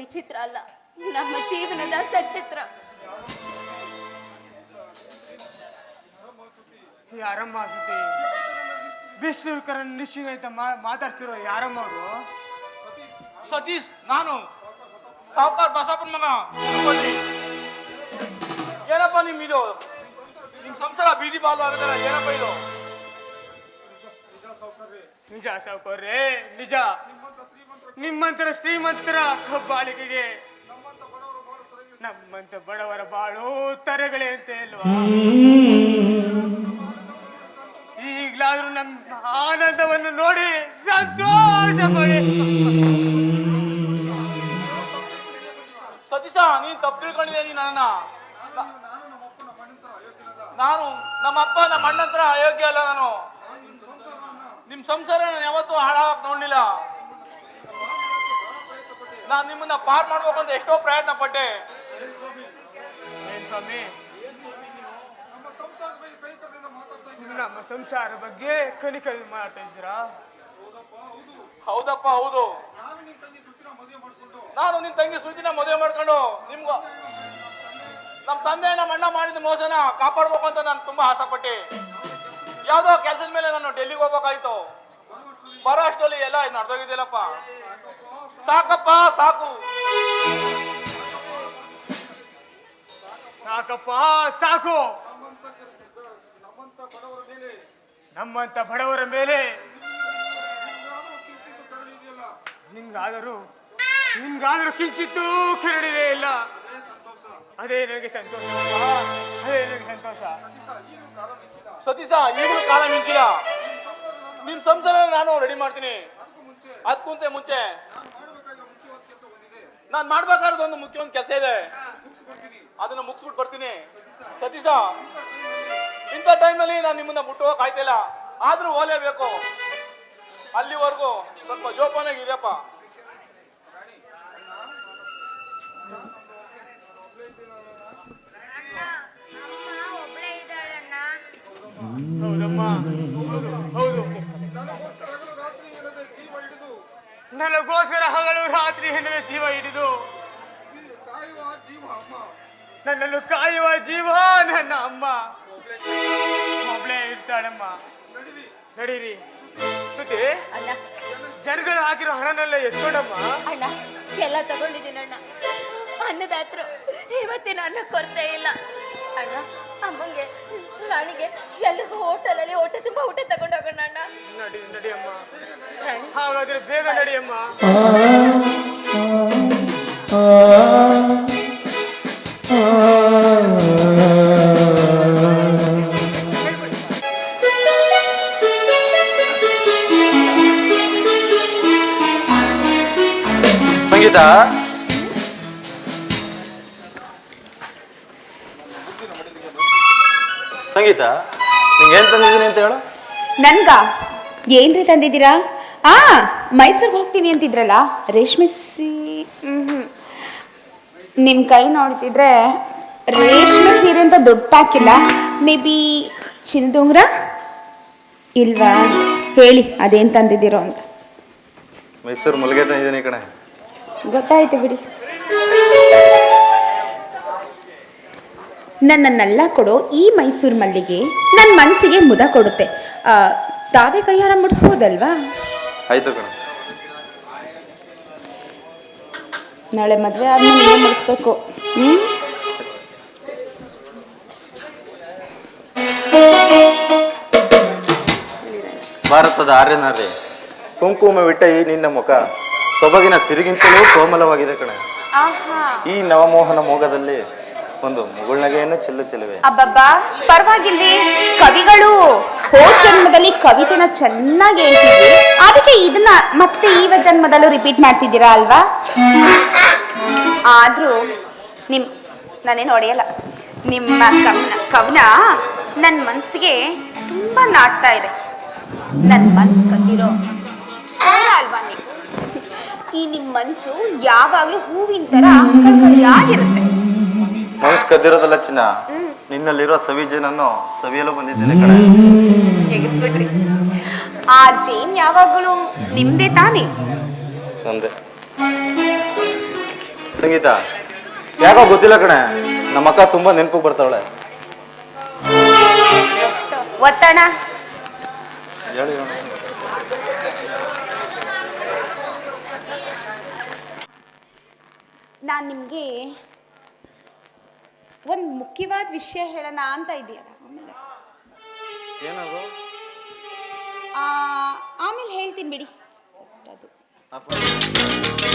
ವಿಚಿತ್ರ ಅಲ್ಲ. ನಮ್ಮ ಜೀವನದ ಸಚಿತ್ರ. ಯಾರಮ್ಮ ಸುದ್ದಿ. ವಿಶ್ವಕರನ್ ನಿಶ್ಚಿಂಗ್ ಅಂತ ಮಾತಾಡ್ತಿರೋ ಯಾರಮ್ಮ ಅವರು? ಸತೀಶ್, ನಾನು. ಸಾವುಕಾರ್ ಬಸಪ್ಪನ ಮಗ. ಏನಪ್ಪ ನಿಮ್ ಇದು? ನಿಮ್ ಸಂಸಾರ ಬೀದಿ ಬಾಲು ಆಗದಲ್ಲ, ಏನಪ್ಪ ಇದು? ನಿಜ ಸಾವುಕಾರ್ರೆ ನಿಜ. ನಿಮ್ಮಂತರ ಶ್ರೀಮಂತರ ಕಬ್ಬಾಳಿಕೆಗೆ ನಮ್ಮಂತ ಬಡವರ ಬಾಳು ತರಗಳೇ ಅಂತ ಇಲ್ವಾ? ಈಗ್ಲಾದ್ರೂ ನಮ್ಮ ಆನಂದವನ್ನು ನೋಡಿ ಸಂತೋಷ ಮಾಡಿ ಸತೀಶ ನೀನ್ ತಪ್ಪು ತಿಳ್ಕೊಂಡಿದ್ದೆ ನೀನು ನನ್ನ ನಾನು ನಮ್ಮ ಅಪ್ಪ ನಮ್ಮ ಅಣ್ಣಂತರ ಅಯೋಗ್ಯ ಅಲ್ಲ ನಾನು. ನಿಮ್ ಸಂಸಾರ ನಾನು ಯಾವತ್ತೂ ಹಾಳಾಗಕ್ ನೋಡ್ಲಿಲ್ಲ. ನಾನ್ ನಿಮ್ಮನ್ನ ಪಾರ್ ಮಾಡ್ಬೇಕು ಎಷ್ಟೋ ಪ್ರಯತ್ನ ಪಟ್ಟೆ. ಸ್ವಾಮಿ? ನಮ್ಮ ಸಂಸಾರ ಬಗ್ಗೆ ಕಲಿ ಮಾಡ್ತಾ ಇದ್ದೀರಾ? ಹೌದಪ್ಪ, ಹೌದು. ನಾನು ನಿನ್ ತಂಗಿ ಸುದ್ದಿನ ಮದುವೆ ಮಾಡ್ಕೊಂಡು ನಿಮ್ಗ ನಮ್ಮ ತಂದೆ ನಮ್ಮ ಅಣ್ಣ ಮಾಡಿದ ಮೋಸನ ಕಾಪಾಡ್ಬೇಕು ಅಂತ ನಾನು ತುಂಬಾ ಆಸೆ ಪಟ್ಟೆ. ಯಾವ್ದೋ ಕೆಲಸದ ಮೇಲೆ ನಾನು ಡೆಲ್ಲಿಗೆ ಹೋಗ್ಬೇಕಾಯ್ತು. ಬರೋ ಅಷ್ಟರಲ್ಲಿ ಎಲ್ಲ ನಡೆದೋಗಿದ್ದಿಲ್ಲಪ್ಪ. ಸಾಕಪ್ಪ ಸಾಕು. ಸಾಕಪ್ಪ ಸಾಕು. ನಮ್ಮಂತ ಬಡವರ ಮೇಲೆ ನಿಮ್ಗಾದರೂ ನಿಮ್ಗಾದರೂ ಕಿಂಚಿತ್ತು ಕಿರಡಿದೆ ಇಲ್ಲ. ಅದೇ ನನಗೆ ಸಂತೋಷ. ಅದೇ ನನಗೆ ಸಂತೋಷ. ಸತೀಶ, ಈಗಲೂ ಕಾಲ ಮಿಂಚಿಲ್ಲ ನಿಮ್ ಸಂಸಾರ ನಾನು ರೆಡಿ ಮಾಡ್ತೀನಿ. ಅದಕ್ಕೂಂತೆ ಮುಂಚೆ. ನಾನು ಮಾಡ್ಬೇಕಾದ್ರೆ ಒಂದು ಮುಖ್ಯ ಒಂದು ಕೆಲಸ ಇದೆ. ಅದನ್ನ ಮುಗಿಸ್ಬಿಟ್ಟು ಬರ್ತೀನಿ. ಸತೀಶ, ಇಂಥ ಟೈಮಲ್ಲಿ ನಾನು ನಿಮ್ಮನ್ನ ಬಿಟ್ಟು ಹೋಗಕ್ ಆಯ್ತಿಲ್ಲ. ಆದ್ರೂ ಓಲೇಬೇಕು ಅಲ್ಲಿವರೆಗೂ ಸ್ವಲ್ಪ ಜೋಪಾನಾಗಿ ಇರಪ್ಪ ಹೌದಮ್ಮ. ಹೌದು ನನಗೋಸ್ಕರ ಹಗಲು ರಾತ್ರಿ ಹಿಂದೆ ಜೀವ ಹಿಡಿದು. ನನ್ನನ್ನು ಕಾಯುವ ಜೀವ ನನ್ನ ಅಮ್ಮ. ಒಬ್ಳೇ ಇರ್ತಾಳಮ್ಮ. ನಡೀರಿ. ಸುದ್ದಿ ಅಣ್ಣ. ಜನಗಳು ಹಾಕಿರೋ ಹಣನೆಲ್ಲ ಎತ್ಕೊಂಡಮ್ಮ. ಅಣ್ಣ ಎಲ್ಲ ತಗೊಂಡಿದ್ದೀನಿ ಅಣ್ಣ. ಅನ್ನದಾತ್ರು ಇವತ್ತಿನ ಅನ್ನ ಕೊರತೆ ಇಲ್ಲ. ಅಣ್ಣ ಅಮ್ಮಂಗೆ ರಾಣಿಗೆ ಎಲ್ರಿಗೂ ಹೋಟೆಲಲ್ಲಿ ಹೊಟ್ಟೆ ತುಂಬಾ ಊಟ ತಗೊಂಡೋಗೋಣ ಅಣ್ಣ. ನಡಿ ನಡಿಯಮ್ಮ ಹಾಗಾದ್ರೆ ಬೇಗ ನಡಿಯಮ್ಮ ಸಂಗೀತ? ಸಂಗೀತ? ಏನ್ ತಂದಿದ್ದೀನಿ ಅಂತ ಹೇಳು. ನನ್ಗ? ಏನ್ರಿ ತಂದಿದ್ದೀರಾ? ಆ ಮೈಸೂರ್ಗೆ ಹೋಗ್ತೀನಿ ಅಂತಿದ್ರಲ್ಲ ರೇಷ್ಮೆ ಸೀ ಹ್ಮ್ ನಿಮ್ಮ ಕೈ ನೋಡ್ತಿದ್ರೆ ರೇಷ್ಮೆ ಸೀರೆ ಅಂತ ದೊಡ್ಡ ಪ್ಯಾಕಿಲ್ಲ ಮೇ ಬಿ ಚಿನ್ನದುಂಗ್ರ ಇಲ್ವಾ? ಹೇಳಿ ಅದೇನ್ ತಂದಿದ್ದೀರೋ ಅಂತ. ಮೈಸೂರು ಮಲ್ಲಿಗೆ ತಂದಿದ್ದೀನಿ ಕಣೆ. ಗೊತ್ತಾಯ್ತು ಬಿಡಿ. ನನ್ನನ್ನೆಲ್ಲ ಕೊಡೋ ಈ ಮೈಸೂರು ಮಲ್ಲಿಗೆ ನನ್ನ ಮನಸ್ಸಿಗೆ ಮುದ ಕೊಡುತ್ತೆ. ಆ, ತಾವೇ ಕೈಯಾರ ಮುಡಿಸ್ಬೋದಲ್ವಾ? ಆಯ್ತು ಕಣೆ. ನಾಳೆ ಮದುವೆ ಆದ್ಮೇಲೆ ನೀವು ಮುಡಿಸ್ಬೇಕು. ಹ್ಞೂ ಭಾರತದ ಆರ್ಯನಾರಿ ಕುಂಕುಮವಿಟ್ಟ ಈ ನಿನ್ನ ಮುಖ. ಸೊಬಗಿನ ಸಿರಿಗಿಂತಲೂ ಕೋಮಲವಾಗಿದೆ ಕಣ. ಆಹಾ. ಈ ನವಮೋಹನ ಮೋಗದಲ್ಲಿ ಒಂದು ಮುಗುಳ್ನಗೆಯನ್ನು ಚೆಲ್ಲು ಚೆಲುವೆ ಅಬ್ಬಬ್ಬಾ, ಪರವಾಗಿಲ್ವೇ, ಕವಿಗಳು ಹೋ ಜನ್ಮದಲ್ಲಿ ಕವಿತೆನ ಚೆನ್ನಾಗಿ ಹೇಳ್ತಿದ್ವಿ. ಅದಕ್ಕೆ ಇದನ್ನ ಮತ್ತೆ ಈವ ಜನ್ಮದಲ್ಲೂ ರಿಪೀಟ್ ಮಾಡ್ತಿದ್ದೀರಾ ಅಲ್ವಾ? ಆದ್ರೂ ನಿಮ್, ನಾನೇನು ಹೊಡೆಯಲ್ಲ. ನಿಮ್ಮ ಕವನ ಕವನ ನನ್ನ ಮನಸ್ಸಿಗೆ ತುಂಬಾ ನಾಟ್ತಾ ಇದೆ. ನನ್ನ ಮನ್ಸು ಕಂದಿರೋ ಅಲ್ವಾ ನೀವು ಈ ನಿಮ್ಮ ಮನಸ್ಸು ಯಾವಾಗಲೂ ಹೂವಿನ ತರ ಕಳ್ಕಳಿಯಾಗಿರುತ್ತೆ. ಕದ್ದಿರೋದಲ್ಲ ಚಿನ್ನ? ನಿನ್ನಲ್ಲಿರೋ ಸವಿಜನನ್ನು ಸವಿಯಲು ಬಂದಿದ್ದೇನೆ ಕಣೆ. ಎಗರಿಸ್ಬಿಟ್ರಿ ಆ ಜೇನ್ ಯಾವಾಗಲೂ ನಿಮ್ದೇ ತಾನೇ? ನಂದೆ ಸಂಗೀತ ಯಾಕೋ ಗೊತ್ತಿಲ್ಲ ಕಣೆ? ನಮ್ಮಕ್ಕ ತುಂಬಾ ನೆನಪು ಬರ್ತಾವಳೆ. ಒತ್ತಣ ಹೇಳಿ ನಾನು ನಿಮಗೆ ಒಂದು ಮುಖ್ಯವಾದ ವಿಷಯ ಹೇಳೋಣ ಅಂತ ಇದೆಯಲ್ಲ ಆಮೇಲೆ ಏನದು ಆಮೇಲೆ ಹೇಳ್ತೀನಿ ಬಿಡಿ. ಅಷ್ಟದು ಅದು